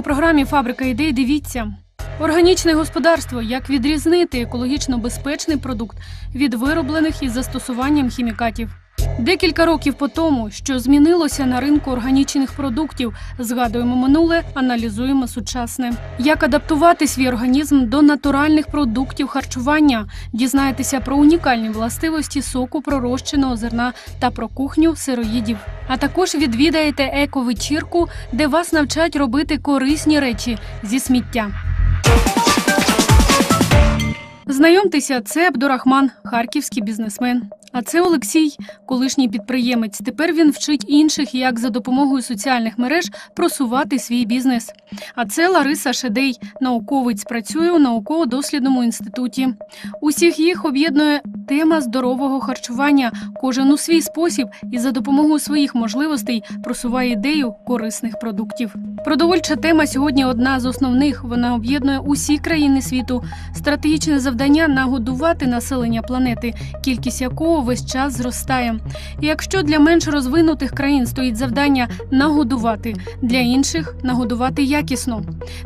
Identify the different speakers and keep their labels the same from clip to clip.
Speaker 1: у програмі Фабрика ідей дивіться. Органічне господарство як відрізнити екологічно безпечний продукт від вироблених із застосуванням хімікатів. Декілька років по тому, що змінилося на ринку органічних продуктів, згадуємо минуле, аналізуємо сучасне. Як адаптувати свій організм до натуральних продуктів харчування, дізнаєтеся про унікальні властивості соку пророщеного зерна та про кухню сироїдів. А також відвідаєте еко-вечірку, де вас навчать робити корисні речі зі сміття. Знайомтеся, це Абдурахман, харківський бізнесмен. А це Олексій, колишній підприємець. Тепер він вчить інших, як за допомогою соціальних мереж просувати свій бізнес. А це Лариса Шедей, науковець, працює у науково-дослідному інституті. Усіх їх об'єднує тема здорового харчування. Кожен у свій спосіб і за допомогою своїх можливостей просуває ідею корисних продуктів. Продовольча тема сьогодні одна з основних. Вона об'єднує усі країни світу. Стратегічне завдання нагодувати населення планети, кількість якого весь час зростає. І якщо для менш розвинутих країн стоїть завдання нагодувати, для інших нагодувати якісно.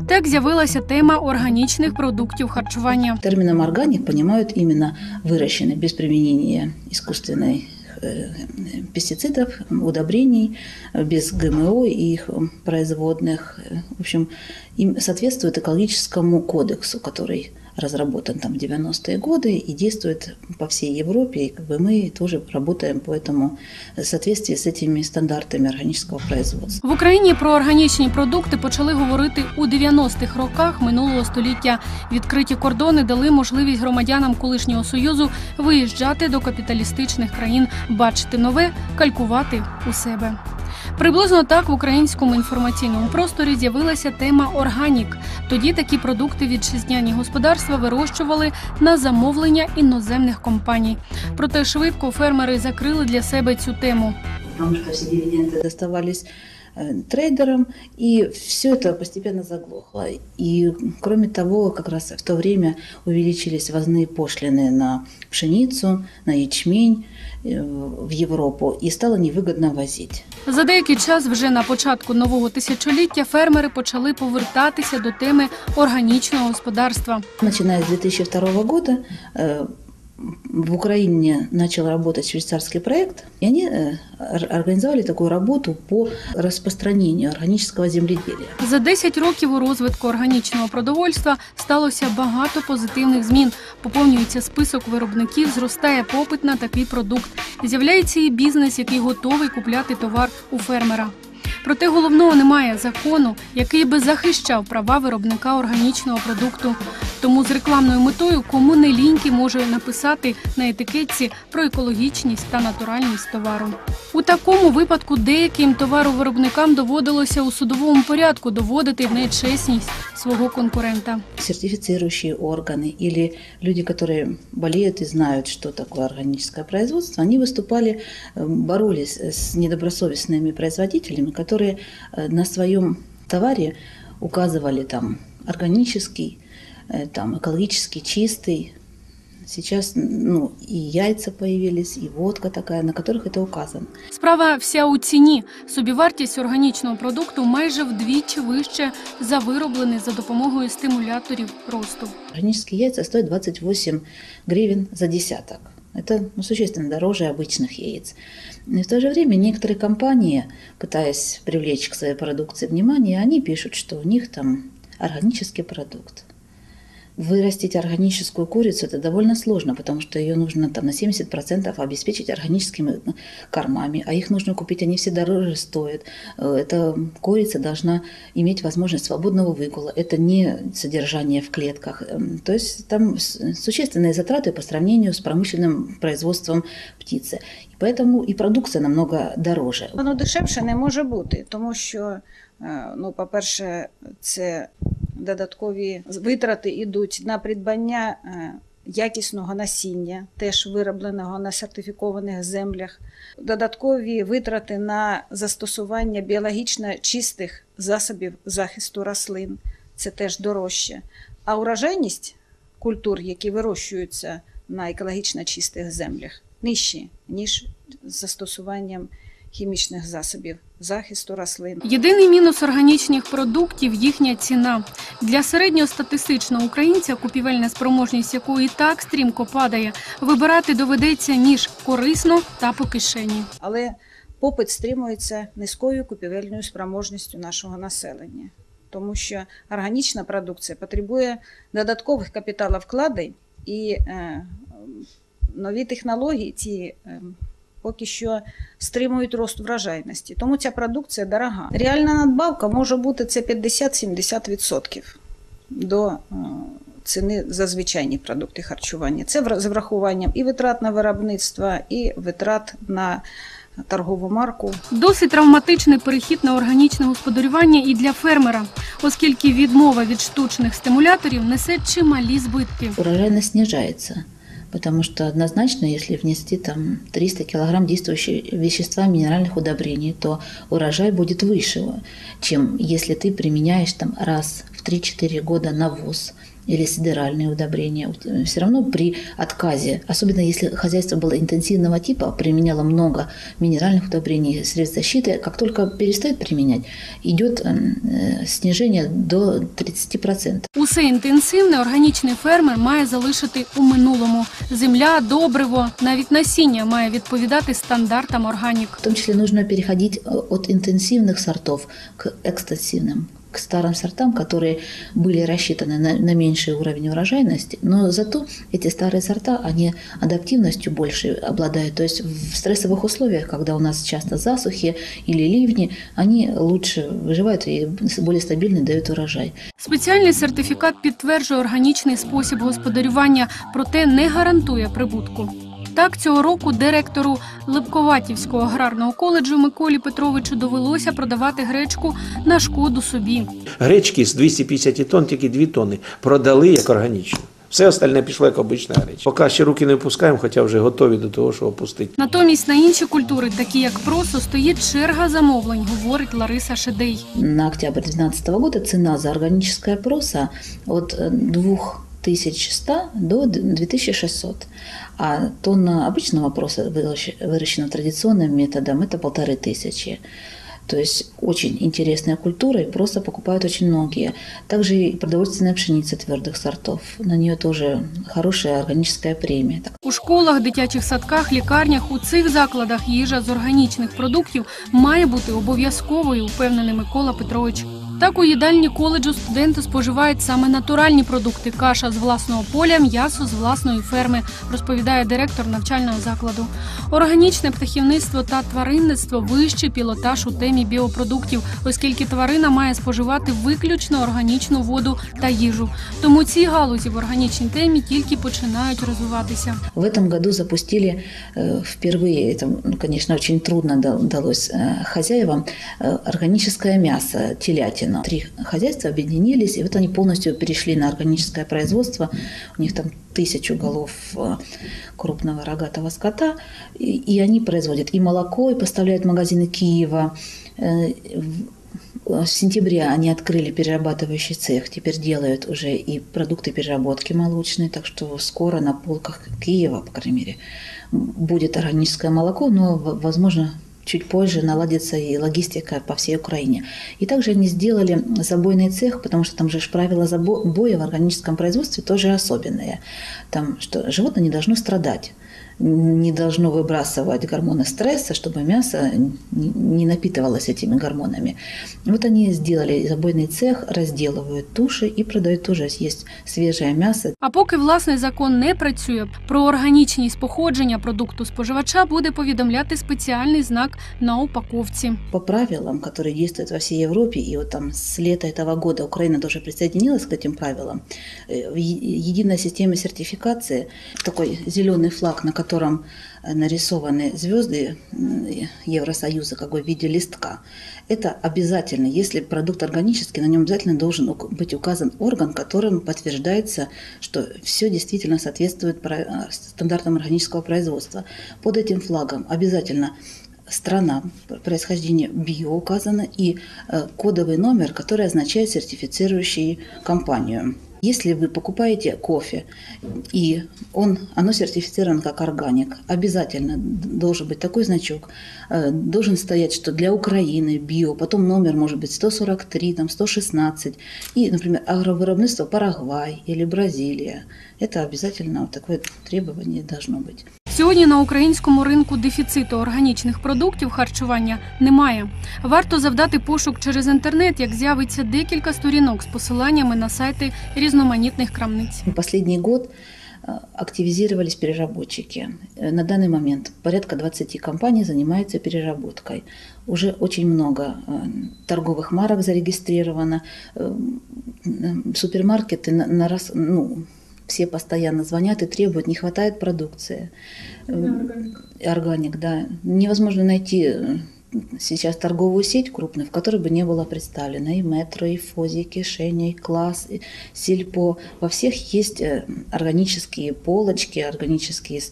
Speaker 1: Так з'явилася тема органічних продуктів харчування.
Speaker 2: Термином органик понимают именно выращенный без применения искусственной э, пестицидов, удобрений, э, без ГМО и их производных. Э, В общем, им соответствует экологическому кодексу, который разработан там в 90-е годы и действует по всей Европе. И как бы мы тоже работаем по этому в соответствии с этими стандартами органического производства.
Speaker 1: В Україні про органічні продукти почали говорити у 90-х роках минулого століття. Відкриті кордони дали можливість громадянам колишнього союзу виїжджати до капіталістичних країн, бачити нове, калькувати у себе. Приблизно так в українському інформаційному просторі з'явилася тема органік. Тоді такі продукти вітчизняні господарства вирощували на замовлення іноземних компаній. Проте швидко фермери закрили для себе цю тему.
Speaker 2: потому что все дивиденды доставались э, трейдерам, и все это постепенно заглохло. И кроме того, как раз в то время увеличились возные пошлины на пшеницу, на ячмень э, в Европу, и стало невыгодно возить.
Speaker 1: За деякий час, вже на початку нового тисячоліття, фермери почали повертатися до теми органічного господарства.
Speaker 2: Починаючи з 2002 года э, в Украине начал работать швейцарский проект, и они э, ор- организовали такую работу по распространению органического земледелия.
Speaker 1: За 10 років у розвитку органічного продовольства сталося багато позитивних змін. Поповнюється список виробників, зростає попит на такий продукт. З'являється і бізнес, який готовий купляти товар у фермера. Проте головного немає закону, який би захищав права виробника органічного продукту. Тому з рекламною метою кому не ліньки може написати на етикетці про екологічність та натуральність товару. У такому випадку деяким товаровиробникам доводилося у судовому порядку доводити нечесність свого конкурента.
Speaker 2: сертифицирующие органы или люди, которые болеют и знают, что такое органическое производство, они выступали, э, боролись с недобросовестными производителями, которые э, на своем товаре указывали там органический, э, там экологически чистый. Сейчас ну, и яйца появились, и водка такая, на которых это указано.
Speaker 1: Справа вся у ціні. Собівартість органічного продукту майже вдвічі вище за вироблений за допомогою стимуляторів росту.
Speaker 2: Органические яйца стоят 28 гривен за десяток. Это ну, существенно дороже обычных яиц. И в то же время некоторые компании, пытаясь привлечь к своей продукции внимание, они пишут, что у них там органический продукт. Вырастить органическую курицу это довольно сложно, потому что ее нужно там на 70% обеспечить органическими ну, кормами, а их нужно купить, они все дороже стоят. Э, Эта курица должна иметь возможность свободного выгула. Это не содержание в клетках. Эм, То есть там существенные затраты по сравнению с промышленным производством птицы. И поэтому и продукция намного дороже.
Speaker 3: Воно дешевше не може бути, тому що, е, ну, по-перше, це додаткові витрати йдуть на придбання е, якісного насіння, теж виробленого на сертифікованих землях, додаткові витрати на застосування біологічно чистих засобів захисту рослин, це теж дорожче. А урожайність культур, які вирощуються на екологічно чистих землях, нижчі, ніж застосуванням хімічних засобів захисту рослин.
Speaker 1: Єдиний мінус органічних продуктів їхня ціна. Для середньостатистичного українця, купівельна спроможність якої і так стрімко падає, вибирати доведеться ніж корисно та по кишені.
Speaker 3: Але попит стримується низькою купівельною спроможністю нашого населення, тому що органічна продукція потребує додаткових капіталовкладень і е, нові технології ці е, поки що стримують рост врожайності. Тому ця продукція дорога. Реальна надбавка може бути це 50-70% до е, ціни за звичайні продукти харчування. Це з врахуванням і витрат на виробництво, і витрат на торгову марку.
Speaker 1: Досить травматичний перехід на органічне господарювання і для фермера, оскільки відмова від штучних стимуляторів несе чималі збитки.
Speaker 2: Урожайность снижается. Потому что однозначно, если внести там 300 килограмм действующего вещества минеральных удобрений, то урожай будет выше, чем если ты применяешь там раз в 3-4 года навоз или сидеральные удобрения. Все равно при отказе, особенно если хозяйство было интенсивного типа, применяло много минеральных удобрений, средств защиты, как только перестает применять, идет э, снижение до 30%.
Speaker 1: Усе інтенсивне органічний фермер має залишити у минулому. Земля, добриво, навіть насіння має відповідати стандартам органік.
Speaker 2: В том числе нужно переходить э, от интенсивных сортов к экстенсивным, к старым сортам, которые были рассчитаны на, на меньший уровень урожайности, но зато эти старые сорта, они адаптивностью больше обладают. То есть в стрессовых условиях, когда у нас часто засухи или ливни, они лучше выживают и более стабильно дают урожай.
Speaker 1: Спеціальний сертифікат підтверджує органічний спосіб господарювання, проте не гарантує прибутку. Так, цього року директору Липковатівського аграрного коледжу Миколі Петровичу довелося продавати гречку на шкоду собі.
Speaker 4: Гречки з 250 тонн, тільки 2 тонни продали як органічну. Все остальне пішло як обична річ. Поки ще руки не опускаємо, хоча вже готові до того, що опустити.
Speaker 1: Натомість на інші культури, такі як просо, стоїть черга замовлень, говорить Лариса Шедей.
Speaker 2: На октябрь 2012 року ціна за органічне проса від е, двох. 1100 до 2600. А тонна обычного проса, выращена традиционным методом, это 1500. То есть очень интересная культура, и просто покупают очень многие. Также и продовольственная пшеница твердых сортов. На нее тоже хорошая органическая премия.
Speaker 1: У школах, дитячих садках, лікарнях у цих закладах їжа з органічних продуктів має бути обов'язковою, впевнений Микола Петрович Так у їдальні коледжу студенти споживають саме натуральні продукти: каша з власного поля, м'ясо з власної ферми, розповідає директор навчального закладу. Органічне птахівництво та тваринництво вищий пілотаж у темі біопродуктів, оскільки тварина має споживати виключно органічну воду та їжу. Тому ці галузі в органічній темі тільки починають розвиватися.
Speaker 2: В этом году запустили э, впервые, это, ну, конечно, очень трудно да- далось э, хозяевам, э, органическое Телятину. Три хозяйства объединились, и вот они полностью перешли на органическое производство. У них там тысячу голов э, крупного рогатого скота, и, и они производят и молоко, и поставляют в магазины Киева. Э, в- в сентябре они открыли перерабатывающий цех, теперь делают уже и продукты переработки молочные, так что скоро на полках Киева, по крайней мере, будет органическое молоко, но, возможно, чуть позже наладится и логистика по всей Украине. И также они сделали забойный цех, потому что там же правила забоя в органическом производстве тоже особенные. Там, что животное не должно страдать не должно выбрасывать гормоны стресса, чтобы мясо не не напитывалось этими гормонами. Вот они сделали забойный цех, разделывают туши и продают тоже. Есть свежее мясо.
Speaker 1: А поки власний закон не працює, про органічність походження продукту споживача буде повідомляти спеціальний знак на упаковці.
Speaker 2: По правилам, которые действуют во всей Европе, и вот там с лета этого года Украина тоже присоединилась к этим правилам, э, в е- единой системе сертификации такой зеленый флаг, на котором э, нарисованы звезды Евросоюза, как бы в виде листка. Это обязательно, если продукт органический, на нем обязательно должен быть указан орган, которым подтверждается, что все действительно соответствует э, стандартам органического производства. Под этим флагом обязательно страна происхождения био указана и э, кодовый номер, который означает сертифицирующий компанию. Если вы покупаете кофе, и он, оно сертифицировано как органик, обязательно должен быть такой значок, э, должен стоять, что для Украины био, потом номер может быть 143, там 116, и, например, агровыробництво Парагвай или Бразилия. Это обязательно вот такое требование должно быть.
Speaker 1: Сьогодні на українському ринку дефіциту органічних продуктів харчування немає. Варто завдати пошук через інтернет, як з'явиться декілька сторінок з посиланнями на сайти різноманітних крамниць.
Speaker 2: В Последний год э, активизировались переработчики. Э, На данный момент порядка 20 компаний занимаются переработкой. Уже очень много э, торговых марок зарегистрировано. Э, м, Супермаркеты на, на раз, ну, все постоянно звонят и требуют, не хватает продукции. Э, Органик, да. Невозможно найти э, сейчас торговую сеть крупную, в которой бы не было представлено и метро, и фози, и кишеня, и класс, и сельпо. Во всех есть э, органические полочки, органические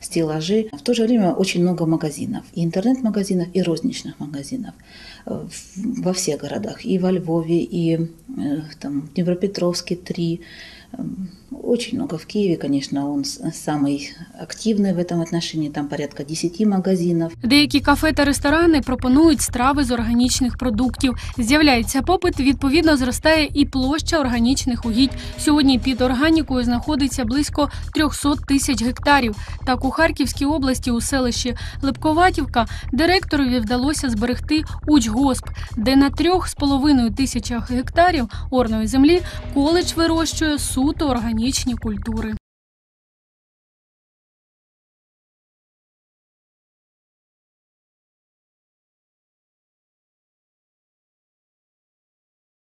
Speaker 2: стеллажи. В то же время очень много магазинов. И интернет-магазинов, и розничных магазинов во всех городах. И во Львове, и там, в Днепропетровске три. Эм, Очень много в Киеве, конечно, он с- самый активный в этом отношении. Там порядка 10 магазинов.
Speaker 1: Деякі кафе та ресторани пропонують страви з органічних продуктів. З'являється попит, відповідно зростає і площа органічних угідь. Сьогодні під органікою знаходиться близько 300 тисяч гектарів. Так у Харківській області у селищі Лепковатівка директорові вдалося зберегти учгосп, де на трьох з половиною тисячах гектарів орної землі коледж вирощує суто органічні культури.